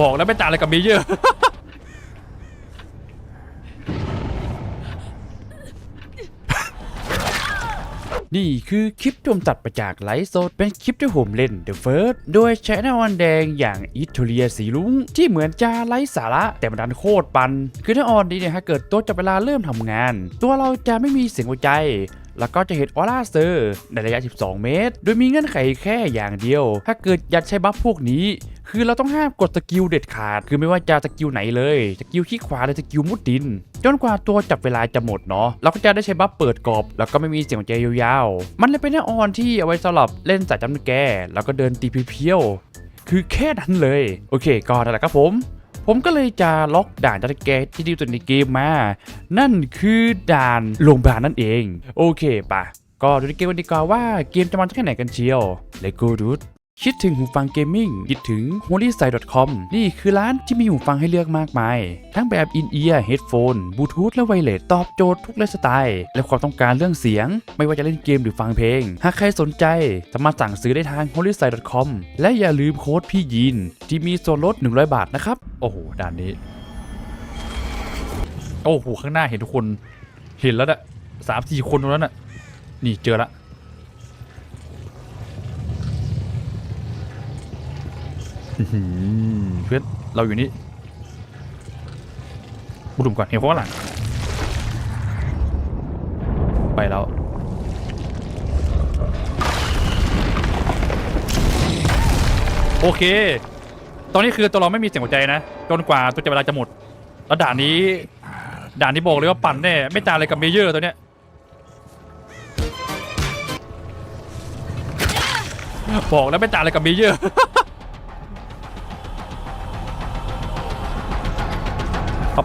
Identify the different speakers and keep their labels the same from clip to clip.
Speaker 1: บอกแล้วไม่ต่างอะไรกับมีเยอะนี่คือคลิปที่ผมตัดมาจากไลฟ์สดเป็นคลิปที่ผมเล่น The First โดยใช้นาวันแดงอย่างอิตาเลียสีลุงที่เหมือนจะไร้สาระแต่มันดันโคตรปัน คือถ้าออนนี้เนี่ยถ้าเกิดตัวจับเวลาเริ่มทำงาน ตัวเราจะไม่มีเสียงหัวใจ แล้วก็จะเห็นออร่าเซอร์ในระยะ 12 เมตร โดยมีเงื่อนไขแค่อย่างเดียว ถ้าเกิดยัดใช้บัฟพวกนี้ คือเราต้องห้ามกดสกิลเด็ดขาด คือไม่ว่าจะสกิลไหนเลย สกิลขี้ขวาหรือสกิลมุดดิน จนกว่าตัวจับเวลาจะหมดเนาะ เราก็จะได้ใช้บัฟเปิดกรอบ แล้วก็ไม่มีเสียงหัวใจยาวๆ มันเลยเป็นหน้าออนที่เอาไว้สำหรับเล่นสายจำแกแล้วก็เดินตีเพียวๆคือแค่นั้นเลย โอเค ก็นั่นแหละครับผม ผมก็เลยจะล็อกด่านจัดเกที่ดีสุดในเกมมา นั่นคือด่านโรงพยาบาลนั่นเอง โอเคปะก็ดูในเกมกันดีกว่าว่าเกมจะมันแค่ไหนกันเชียว Let's go dude คิดถึงหูฟังเกมมิ่งคิดถึง h o l y s i t e c o m นี่คือร้านที่มีหูฟังให้เลือกมากมาย ทั้งแบบอินเอียร์เฮดโฟนบลูทูธและไวเลสตอบโจทย์ทุกไลฟ์สไตล์ และความต้องการเรื่องเสียง ไม่ว่าจะเล่นเกมหรือฟังเพลง หากใครสนใจ สามารถสั่งซื้อได้ทาง h o l y s i t e c o m และอย่าลืมโค้ดพี่ยีน ที่มีส่วนลด 100 บาทนะครับ โอ้โหด่านนี้ โอ้โหข้างหน้าเห็นทุกคน เห็นแล้วอะสามสี่คนตรงนั้นอะนี่เจอละอื้อหือ เพื่อนเราอยู่นี่บุรุมก่อนเห็นเขาข้างหลัง ไปแล้วโอเค ตอนนี้คือตัวเราไม่มีเสียงหัวใจนะ จนกว่าตัวจะเวลาจะหมด แล้วด่านนี้ ด่านนี้บอกเลยว่าปั่นแน่ ไม่ต่างอะไรกับเมเยอร์ตัวเนี้ย บอกแล้วไม่ต่างอะไรกับเมเยอร์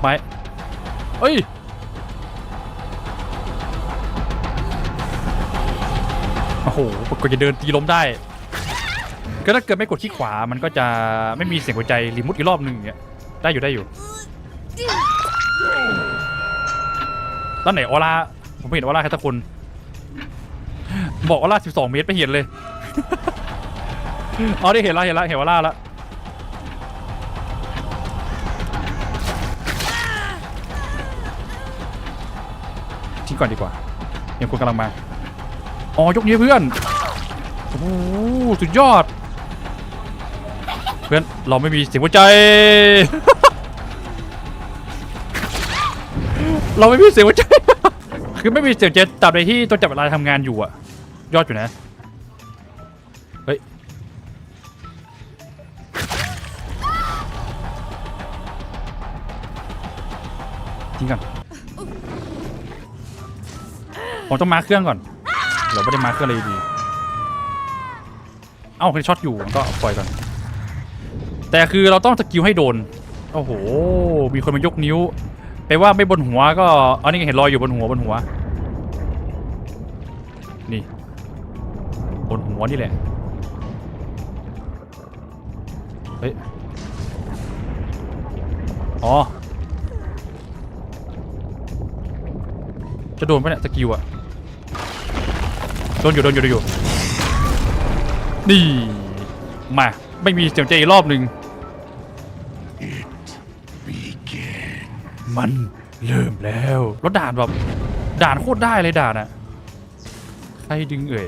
Speaker 1: ไหมเอ้ยโอ้โหกว่าจะเดินตีล้มได้ ก็ถ้าเกิดไม่กดที่ขวามันก็จะไม่มีเสียงหัวใจรีมุดอีกรอบหนึ่งอย่างเงี้ยได้อยู่ได้อยู่ด้านไหนออร่าผมเห็นออร่าแค่ตะคนบอกออร่า12 เมตรไม่เห็นเลย อ๋อได้เห็นล้วเห็นล้วเห็นออร่าล้ว ทิ้งก่อนดีกว่ายังคนกำลังมา อ๋อยกนี้เพื่อน โอ้โหสุดยอด เพื่อนเราไม่มีเสียงหัวใจ เราไม่มีเสียงหัวใจ คือไม่มีเสียงหัวใจตับใดที่ตัวจับเวลาทำงานอยู่อะยอดอยู่นะ เฮ้ยทิ้งก่อน ผมต้องมาเครื่องก่อนเดี๋ยวไม่ได้มาเครื่องเลยดี เอ้าคนช็อตอยู่ก็ปล่อยก่อน แต่คือเราต้องสกิลให้โดน โอ้โห มีคนมายกนิ้วแปลว่าไม่บนหัวก็อันนี้เห็นรอยอยู่บนหัวบนหัว นี่ บนหัวนี่แหละ เฮ้ย อ๋อ จะโดนปะเนี่ยสกิลอะ โดนอยู่โดนอยู่โดนอยู่ นี่มาไม่มีเสียงใจอีกรอบหนึ่งมันเริ่มแล้วแล้วด่านแบบด่านโคตรได้เลยด่านอะใครดึงเอ่ย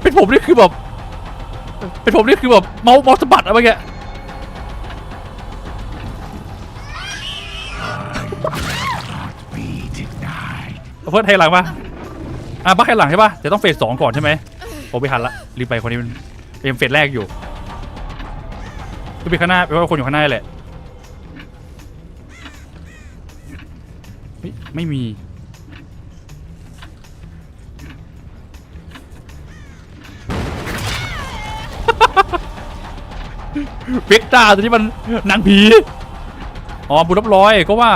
Speaker 1: เป็นผมนี่คือแบบ เป็นผมนี่คือแบบเมาส์เมาส์สะบัดอะไรเงี้ยเอาเฟิร์สให้หลังปะอะบักให้หลังใช่ปะเดี๋ยวต้องเฟสสองก่อนใช่ไหมผมไปทันละรีบไปคนนี้มันเป็นเฟสแรกอยู่ก็ไปข้างหน้าแปว่าคนอยู่ข้างหน้าแหละไม่มี เบกตาตัวนี้มันหนังผีอ๋อบุญรับร้อยก็ว่า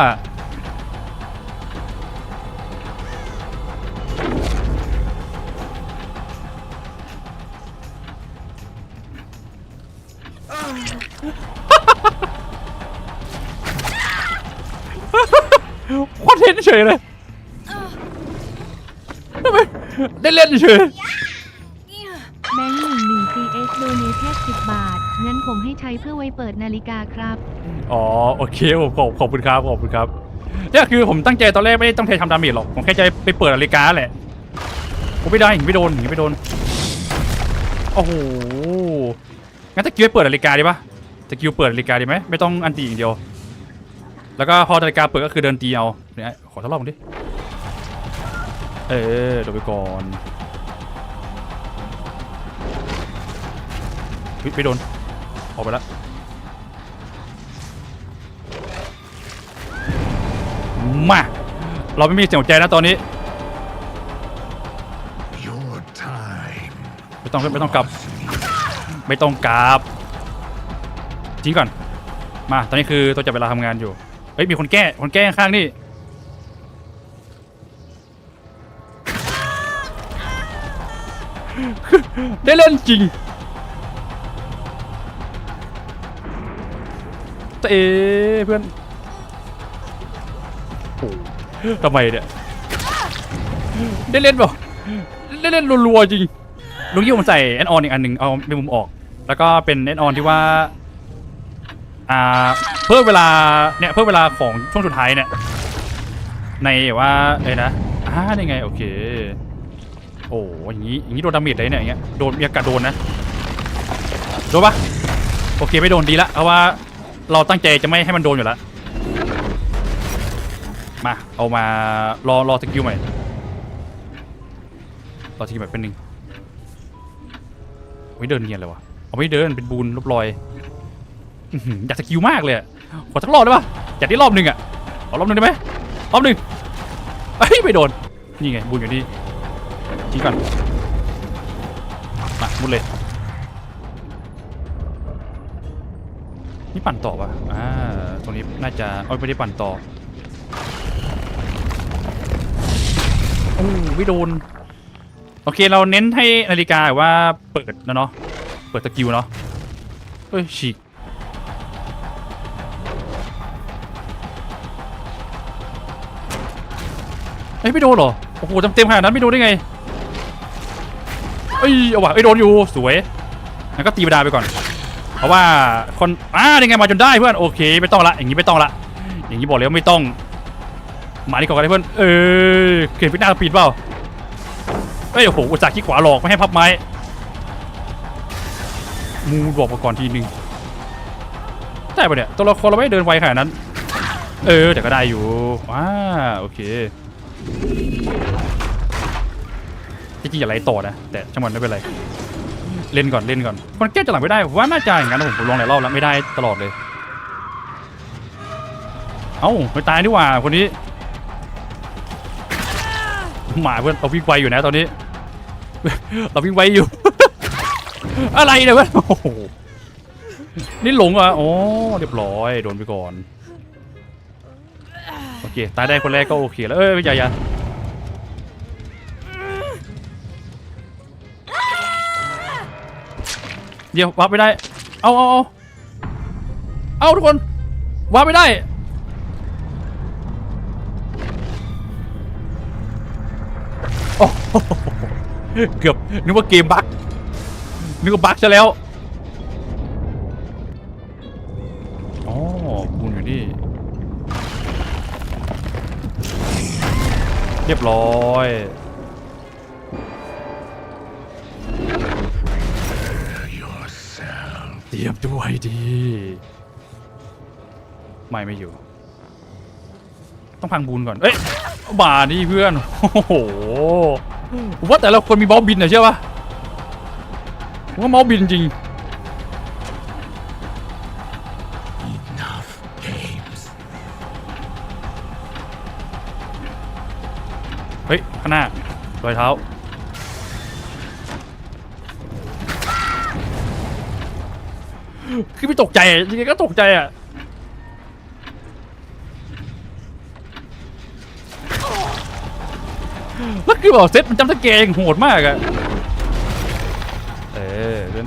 Speaker 1: คอนเทนเฉยเลยทำไมได้เล่นเฉย
Speaker 2: แบงหนึ่งหนึ่ง CS โดเนเทสิบบาท งั้นผมให้ใช้เพื่อไว้เปิดนาฬิกาครับ
Speaker 1: อ๋อโอเคผมขอบขอบคุณครับขอบคุณครับเนี่ยคือผมตั้งใจตอนแรกไม่ได้ตั้งใจทำดาเมจหรอกผมแค่ใจไปเปิดนาฬิกาแหละผมไม่ได้อย่างนี้ไม่โดนอย่างนี้ไม่โดนโอ้โหงั้นตะกิ้วไปเปิดนาฬิกาดีปะตะกิ้วเปิดนาฬิกาดีไหมไม่ต้องอันตีอย่างเดียว แล้วก็พอนาฬิกาเปิดก็คือเดินตีเอาเนี่ยขอทดลองดิเออโดนไปก่อน เฮ้ยไม่โดน ออกไปแล้วมา เราไม่มีเสียงหัวใจนะตอนนี้
Speaker 3: Your time.
Speaker 1: ไม่ต้องไม่ต้องกลับ ไม่ต้องกลับทิ้งก่อน มาตอนนี้คือตัวจับเวลาทำงานอยู่ เฮ้ยมีคนแก้คนแก้ข้างๆนี่ได้เล่นจริง เอเพื่อนโอ้ทำไมเนี่ยได้เล่นแบบได้เล่นรัวๆจริงลุงยิ่ผมใส่แอนออนอีกอันหนึ่งเอาในมุมออก แล้วก็เป็นแอนออนที่ว่าอ่าเพิ่มเวลาเนี่ยเพิ่มเวลาของช่วงสุดท้ายเนี่ยในว่าเอ้ยนะอ่านี่ไง โอเค โอ้อย่างนี้อย่างนี้โดนดาเมจเลยเนี่ยอย่างเงี้ยโดนมีอากาศโดนนะโดนปะโอเคไม่โดนดีละเพราะว่า เราตั้งใจจะไม่ให้มันโดนอยู่แล้ว มา เอามารอรอสกิลใหม่ รอสกิลใหม่เป็นหนึ่งไม่เดินเนียนเลยวะเอาไม่เดินเป็นบูนลบรอยอยากสกิลมากเลยขอสักรอบได้ปะอยากได้รอบหนึ่งอะเอรอบหนึ่งได้ไหมรอบหนึ่งเอ้ยไม่โดน นี่ไงบูนอยู่นี่ทิ้งก่อนมามุดเลย นี่ปั่นต่อปะอ่า ตรงนี้น่าจะเอาไม่ได้ปั่นต่อโอ้ไม่โดน โอเคเราเน้นให้นาฬิกาว่าเปิดนะเนาะ เปิดสกิลเนาะ เฮ้ยฉีกเอ้ยไม่โดนเหรอ โอ้โหเต็มๆขนาดนั้นไม่โดนได้ไง เอ้ยเอาว่ะเอ้ยโดนอยู่สวยงั้นก็ตีบดาไปก่อน เพราะว่าคนอ่าได้ไงมาจนได้เพื่อนโอเค ไม่ต้องละอย่างนี้ไม่ต้องละอย่างนี้บอกแล้วไม่ต้อง มาดีกว่ากันเลยเพื่อนเออเขียนพิจารณาปิดเปล่าเอ้ยโอ้โหอุตส่าห์ขี้ขวาหลอกไม่ให้พับไม้มูบอกมาก่อนทีนึงได้ปะเนี่ยตัวละครเราไม่เดินไวขนาดนั้น เออแต่ก็ได้อยู่ว้าโอเคจริงๆอย่าไล่ต่อนะ แต่ช่างมันไม่เป็นไร เล่นก่อนเล่นก่อนคนแก้จะหลังไม่ได้ผมว่าน่าจะอย่างนั้นนะผมผมลองหลายรอบแล้วไม่ได้ตลอดเลย เอ้าไม่ตายดีกว่าคนนี้หมาเพื่อนเราวิ่งไวอยู่นะตอนนี้ เราวิ่งไวอยู่ อะไรเนี่ยเพื่อนโอ้โหนี่หลงอะโอ้เรียบร้อยโดนไปก่อนโอเคตายได้คนแรกก็โอเคแล้วเอ้ยอย่าอย่า เดี๋ยววับไม่ได้ เอาเอาเอาเอาทุกคนวับไม่ได้ โอ้เกือบนึกว่าเกมบั๊กนึกว่าบั๊กซะแล้วอ๋อบุญอยู่นี่ เรียบร้อย เตรียมด้วยดีไม่ไม่อยู่ ต้องพังบูนก่อน เอ้ยบานี่เพื่อน โอ้โหผมว่าแต่ละคนมีเมาส์บินอะเชื่อปะผมว่าเมาส์บินจริง
Speaker 3: Enough games.
Speaker 1: เฮ้ย ข้างหน้ารอยเท้า คือไม่ตกใจจริงๆก็ตกใจอะแล้วคือบอกเซตมันจำสเกงโหดมากอะเออเรื่อง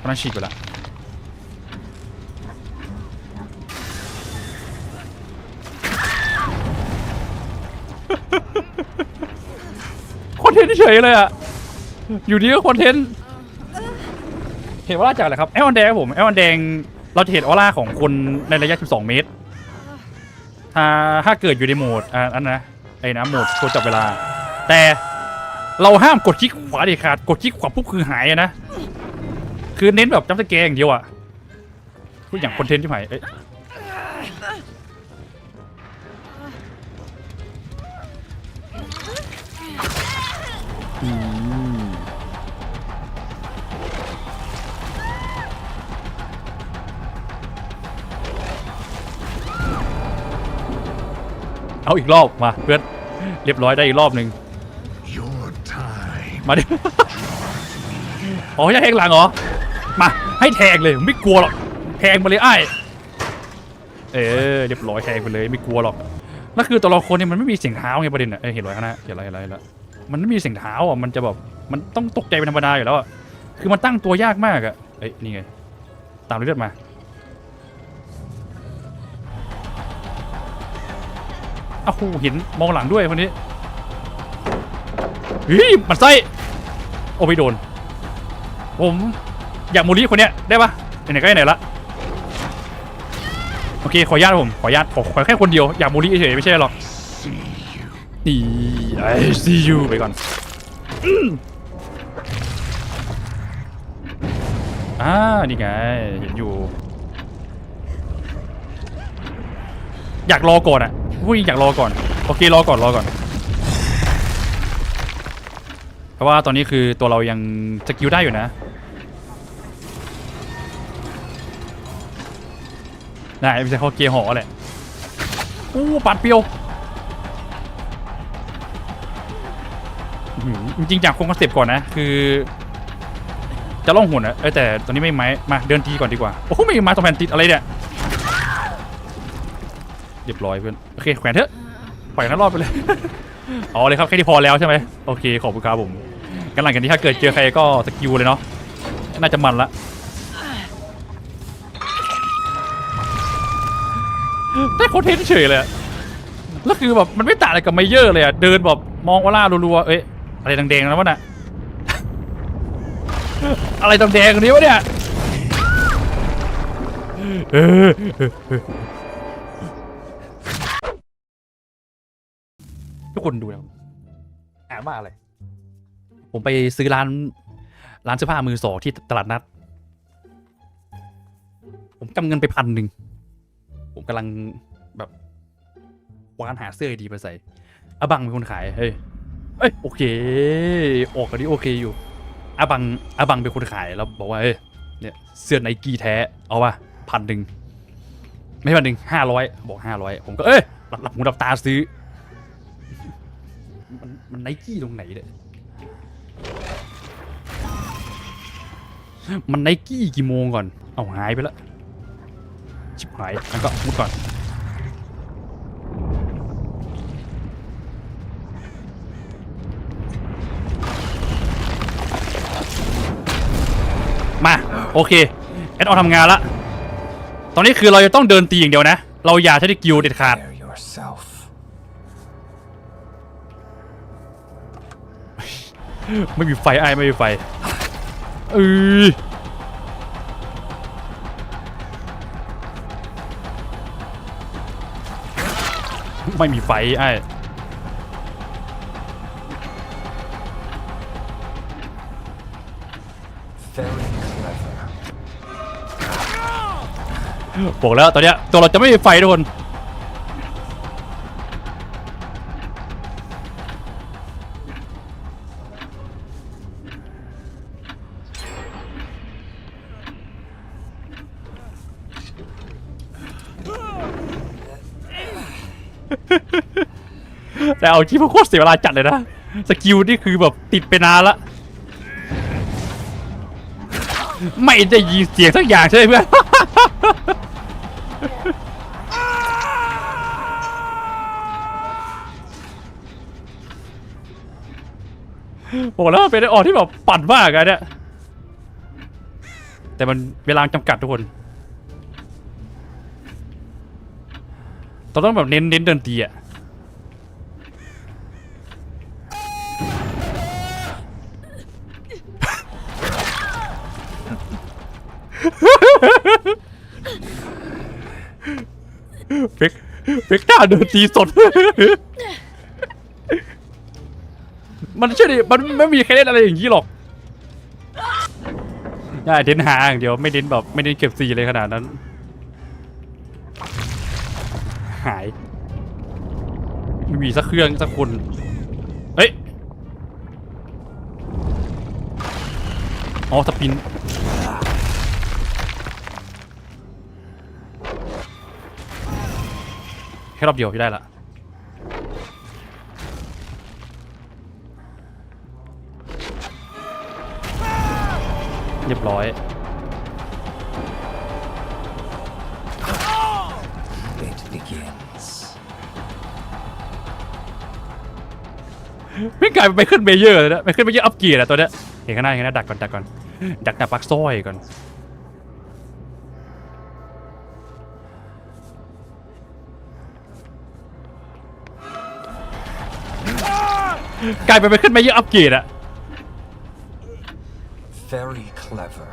Speaker 1: คนนั้นฉีกไปละคอนเทนต์เฉยเลยอะอยู่ดีก็คอนเทนต์ เห็นว่าจากอะไรครับแอลวันแดงครับผมแอลวันแดงเราจะเห็นออร่าของคนในระยะ 12 เมตร ถ้าถ้าเกิดอยู่ในโหมดอ่าอันนะไอ้นะโหมดโคจับเวลา แต่เราห้ามกดคลิกขวาเด็ดขาดกดคลิกขวาปุ๊บคือหายอะนะ คือเน้นแบบจัมป์สแกอย่างเดียวอะพูดอย่างคอนเทนต์ที่ไหนเอ้ย เอาอีกรอบมาเพื่อนเรียบร้อยได้อีกรอบหนึ่ง
Speaker 3: Your time
Speaker 1: มาดิอ๋อจะแทงหลังเหรอ มาให้แทงเลยไม่กลัวหรอกแทงมาเลยไอ้ายเออเรียบร้อยแทงไปเลยไม่กลัวหรอกแล้วคือตัวละครเนี่ยมันไม่มีเสียงเท้าไงประเด็นอะเอ้ยเห็นไรข้างหน้าเห็นไรเห็นไรเห็นไรมันไม่มีเสียงเท้าอะมันจะแบบมันต้องตกใจเป็นธรรมดาอยู่แล้วอะคือมันตั้งตัวยากมากอะเอ้ยนี่ไงตามเลือดมา อ้โหเห็นมองหลังด้วยคนนี้เฮ้ยมันไส้โอ้ไม่โดน ผมอยากมูลี่คนเนี้ยได้ปะไหนๆก็ไหนละโอเคขออนุญาตผมขออนุญาตขอขอแค่คนเดียวอยากมูลี่เฉยไม่ใช่หรอกนี่ I see you ไปก่อนอ่านี่ไงเห็นอยู่ อยากรอก่อนอะ วุ้ยอยากรอก่อน โอเครอก่อนรอก่อน เพราะว่าตอนนี้คือตัวเรายังสกิลได้อยู่นะได้ไม่ใช่เขาเกียร์หอแหละอู้ปัดเปรียวจริงๆจากคงคอนเซปต์ก่อนนะ คือ จะล่องหุ่นอะแต่ตอนนี้ไม่ไม้มาเดินทีก่อนดีกว่า โอ้โหไม่มีไม้ตัวแผ่นติดอะไรเนี่ย รียบร้อยเพื่อนโอเคแขวนเถอะปล่อยนั้นรอดไปเลย อ๋อเลยครับแค่ที่พอแล้วใช่ไหมโอเคขอบคุณครับผมกันหลังจากนี้ถ้าเกิดเจอใครก็สกิลเลยเนาะน่าจะมันละได้คอนเทนต์เฉยเลยแล้วคือแบบมันไม่ต่างอะไรกับไมเยอร์เลยอะเดินแบบมองว่าล่ารัวๆเอ้ยอะไรแดงๆนะวะน่ะอะไรแดงๆนนี้วะเนี่ยเออ ทุกคนดูนะอ่านว่าอะไร ผมไปซื้อร้าน ร้านเสื้อผ้ามือสองที่ตลาดนัด ผมกำเงินไปพันหนึ่ง ผมกำลังแบบวานหาเสื้อดีๆมาใส่อาบังเป็นคนขาย เฮ้ย เอ้ยโอเค ออกกันนี้โอเคอยู่อาบังอาบังเป็นคนขายแล้วบอกว่าเอ้ยเนี่ยเสื้อไนกี้แท้ เอาวะพันหนึ่งไม่พันหนึ่งห้าร้อยบอกห้าร้อยผมก็เอ้ยหลับหลับหูหลับตาซื้อ มันไนกี้ตรงไหนเนี่ยมันไนกี้กี่โมงก่อน เอาหายไปแล้วชิบหายงั้นก็มุดก่อน มา โอเค แอดออนทำงานละ ตอนนี้คือเราจะต้องเดินตีอย่างเดียวนะ เราอย่าใช้กิลเด็ดขาด ไม่มีไฟไอ้ไม่มีไฟเออไม่มีไฟไอ้บอกแล้วตอนเนี้ยตัวเราจะไม่มีไฟทุกคน แต่เอาที่พวกโคตรเสียเวลาจัดเลยนะ สกิลนี่คือแบบติดไปนานละ ไม่ได้ยินเสียงสักอย่างใช่ไหมเพื่อนบอกแล้วเป็นไอออกที่แบบปั่นมากอะเนี่ย แต่มันเวลาจำกัดทุกคน เราต้องแบบเน้นเน้นเดินตีอะ เฟกหน้าเดินตีสด มันเชื่อดิมันไม่มีใครเล่นอะไรอย่างนี้หรอกได้เน้นหาอย่างเดียวไม่เน้นแบบไม่เน้นเก็บซีเลยขนาดนั้น หายไม่มีสักเครื่องสักคนเฮ้ยอ๋อสปิน ค่รอบเดียวพี่ได้ละเรียบร้อย
Speaker 3: It begins.
Speaker 1: ไม่กลายเป็นไปขึ้นเบเยอร์เลยนะไปขึ้นเบเยอร์อัพเกียร์อะตัวเนี้ยเห็นข้างหน้าเห็นข้างหน้าดักก่อนดักก่อนดักหน้าปักซอยก่อน กลายเป็นไปขึ้นเบเยอร์อัพเกียร์อะ
Speaker 3: Very clever.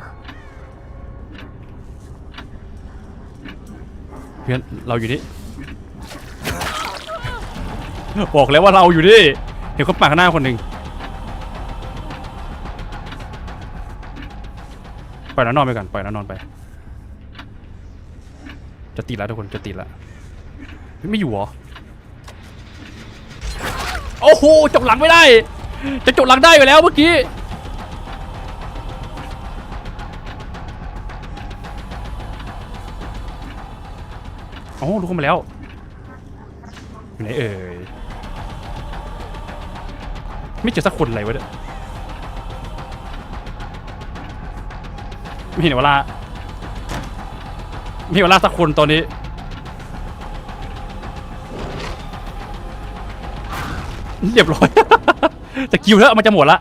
Speaker 1: เพื่อนเราอยู่นี่บอกแล้วว่าเราอยู่นี่เห็นคนปากข้างหน้าคนหนึ่งปล่อยน้านอนไปก่อนปล่อยน้านอนไป จะติดแล้วทุกคนจะติดแล้วเฮ้ยไม่อยู่เหรอ โอ้โหจบหลังไม่ได้ จะจบหลังได้อยู่แล้วเมื่อกี้โอ้รู้มาแล้วอยู่ไหนเอ่ยไม่เจอสักคนอะไรวะเนี่ยไม่เห็นเวลาไม่เห็นเวลาสักคนตอนนี้ เรียบร้อย สกิลเถอะมันจะหมดละ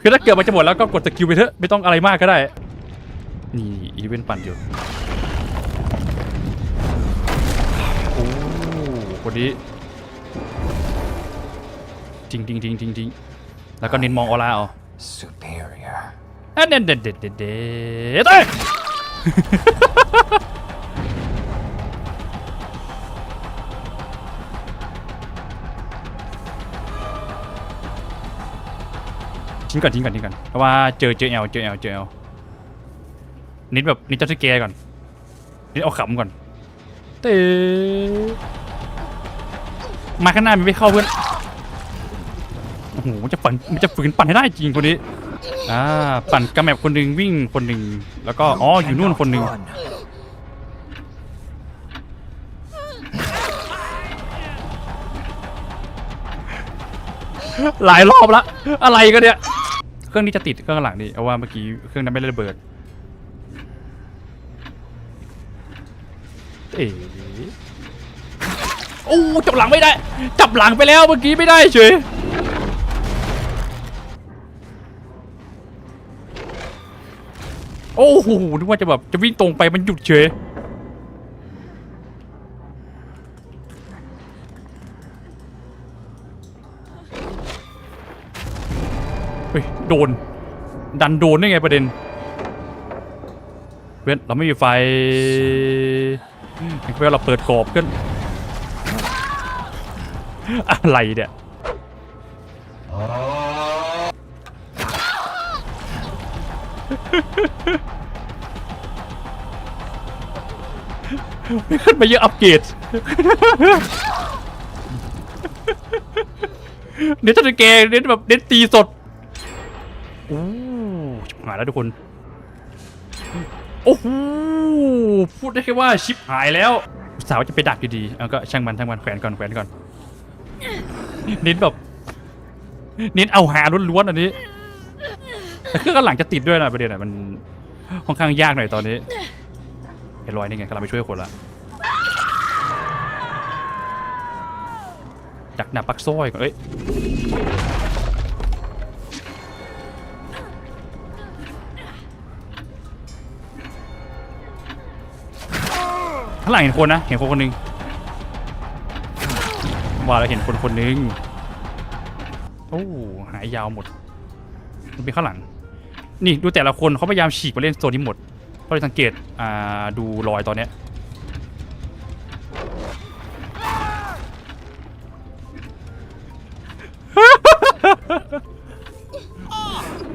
Speaker 1: คือถ้าเกิดมันจะหมดแล้วก็กดสกิลไปเถอะไม่ต้องอะไรมากก็ได้ นี่อีเวนต์ปั่นอยู่โอ้คนนี้จริงจริงจริงจริงจริงแล้วก็เน้นมองออร่าเอา
Speaker 3: Superior.
Speaker 1: อะเด็ดเด็ดเด็ดเด็ดเด็ด ทิ้งก่อนทิ้งก่อนทิ้งก่อนเพราะว่าเจอเจอแอลเจอแอลเจอแอลนิดแบบนิดเจัสเกก่อนนิดเอาขำก่อนเตะมาข้างหน้ามันไม่เข้าเพื่อนโอ้โหมันจะฝันมันจะฝืนปั่นให้ได้จริงคนนี้อ่าปั่นกระแมบคนหนึ่งวิ่งคนหนึ่งแล้วก็อ๋ออยู่นู่นคนหนึ่งหลายรอบละอะไรกันเนี่ย รื่องนี้จะติดเครื่องหลังนี่เอาว่าเมื่อกี้เครื่องนั้นไม่ได้ระเบิด เอ๋โอ้จับหลังไม่ได้ จับหลังไปแล้วเมื่อกี้ไม่ได้เฉยโอ้โหนึกว่าจะแบบจะวิ่งตรงไปมันหยุดเฉย เฮ้ย โดน ดันโดนได้ไงประเด็นเพื่อนเราไม่มีไฟเพื่อนเราเปิดกรอบกันอะไรเนี่ยไม่ขึ้นมาเยอะอัปเกรดเน้นทันเกเน้นแบบเน้นตีสด อ้ชิบหายแล้วทุกคน โอ้โหพูดได้แค่ว่าชิปหายแล้ว สาวจะไปดักอยู่ดีเอาก็ช่างมันช่างมันแขวนก่อนแขวนก่อนเน้นแบบเน้นเอาหาล้วนๆอันนี้แต่เครื่องกันหลังจะติดด้วยนะประเด็นอะมันค่อนข้างยากหน่อยตอนนี้ไอ้ลอยนี่ไงกำลังไปช่วยคนละดักหน้าปักซ้อยก่อนเอ้ย ข้างหลังเห็นคนนะ เห็นคนคนหนึ่งว่าแล้วเห็นคนคนหนึ่งโอ้หายยาวหมด มันเป็นข้างหลัง นี่ดูแต่ละคนเขาพยายามฉีกมาเล่นโซนนี้หมดก็เลยสังเกตอ่าดูรอยตอนเนี้ย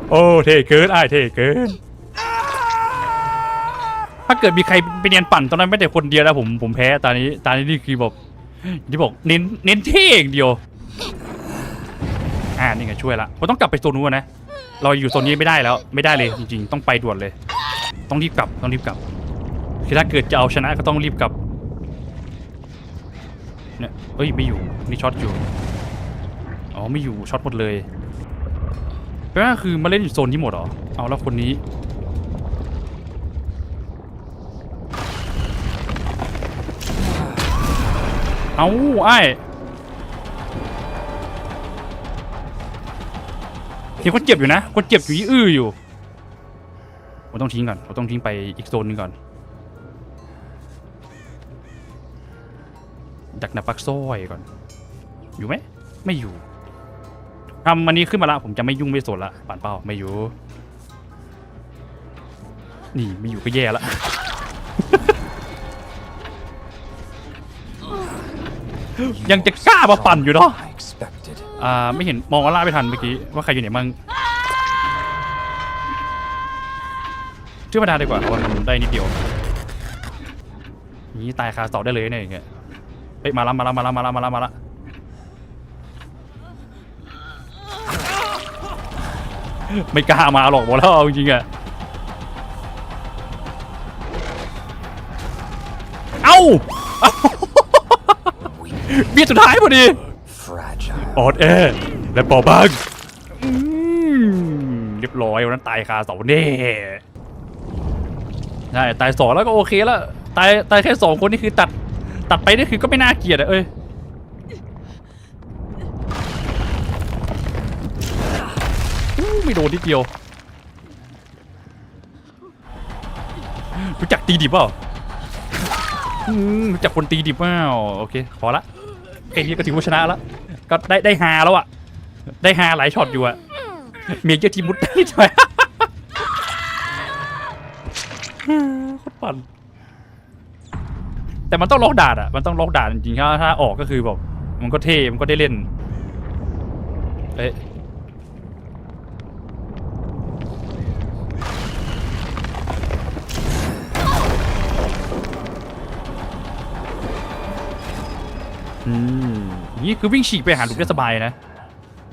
Speaker 1: โอ้เท่เกินไอ้เท่เกิน ถ้าเกิดมีใครไปเนียนปั่นตอนนั้นไม่แต่คนเดียวแล้วผมผมแพ้ตอนนี้ตอนนี้นี่คือแบบที่บอกเน้นเน้นเท่อย่างเดียวอ่านี่ไงช่วยละผมต้องกลับไปโซนนู้นนะ เราอยู่โซนนี้ไม่ได้แล้ว ไม่ได้เลยจริงๆ ต้องไปด่วนเลย ต้องรีบกลับต้องรีบกลับคือถ้าเกิดจะเอาชนะก็ต้องรีบกลับเนี่ยเอ้ยไม่อยู่นี่ช็อตอยู่อ๋อไม่อยู่ช็อตหมดเลยแปลว่าคือมาเล่นอยู่โซนนี้หมดเหรอเอาแล้วคนนี้ เอาไอ้ยเห็นคนเจ็บอยู่นะคนเจ็บอยู่ยี่อื้ออยู่ผมต้องทิ้งก่อนผมต้องทิ้งไปอีกโซนหนึงก่อนดักหนาปักซ้อยก่อน อยู่ไหมไม่อยู่ทำอันนี้ขึ้นมาละผมจะไม่ยุ่งไม่สนละป่านเป้าไม่อยู่ นี่ไม่อยู่ก็แย่ละ ยังจะกล้ามาปั่นอยู่เนาะ
Speaker 3: I expected.
Speaker 1: อ่าไม่เห็นมองออร่าไม่ทันเมื่อกี้ว่าใครอยู่ไหนมั่งชื่อมาดาดีกว่าเพราะว่ามันได้นิดเดียวนี่ตายคาเสาได้เลยเนี่ยอย่างเงี้ยเฮ้ยมาแล้วมาแล้วมาแล้วมาแล้วมาแล้วมาแล้วไม่กล้ามาหรอกบอกแล้วเอาจริงๆอะเอ้า
Speaker 3: Weak,
Speaker 1: เบียดสุดท้ายพอดี
Speaker 3: fragile.
Speaker 1: อ่อนแอและเบาบางอืมเรียบร้อยวันนั้นตายคาเสาแน่ใช่ตายสองแล้วก็โอเคแล้วตายตายแค่สองคนนี่คือตัดตัดไปนี่คือก็ไม่น่าเกลียดอะเอ้ยอู้ไม่โดนนิดเดียวรู้จักตีดิบเปล่าอืมรู้จักคนตีดิบเปล่าโอเคพอละ แค่นี้ก็ถือว่าชนะแล้ว ก็ได้ได้ฮาแล้วอะได้ฮาหลายช็อตอยู่อะเมียเจ้าทีมุดได้ใช่ไหมโคตรปั่นแต่มันต้องล็อกดาดอะมันต้องล็อกดาดจริงๆถ้าถ้าออกก็คือแบบมันก็เท่ มันก็ได้เล่น เอ๊ะ อืมนี่คือวิ่งฉีกไปหาลูกได้สบายนะ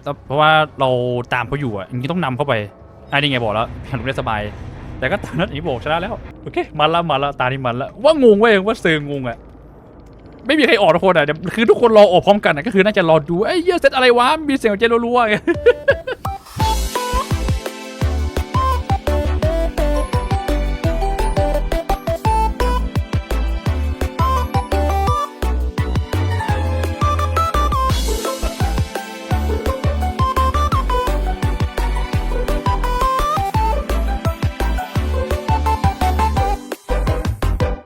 Speaker 1: แต่เพราะว่าเราตามเขาอยู่อะอย่างนี้ต้องนำเข้าไปอันนี้ไงบอกแล้วหาลูกได้สบาย แต่ก็ตามนั้นอีบอกชนะแล้วโอเคมาละมาละตานี่มันละว่างงเว้ยว่าเซิงงงอะไม่มีใครออกทุกคนอะเดี๋ยวคือทุกคนรอออกพร้อมกันอะก็คือน่าจะรอดูไอ้เยี่ยเซตอะไรวะมีเสียงหัวใจรัวๆไง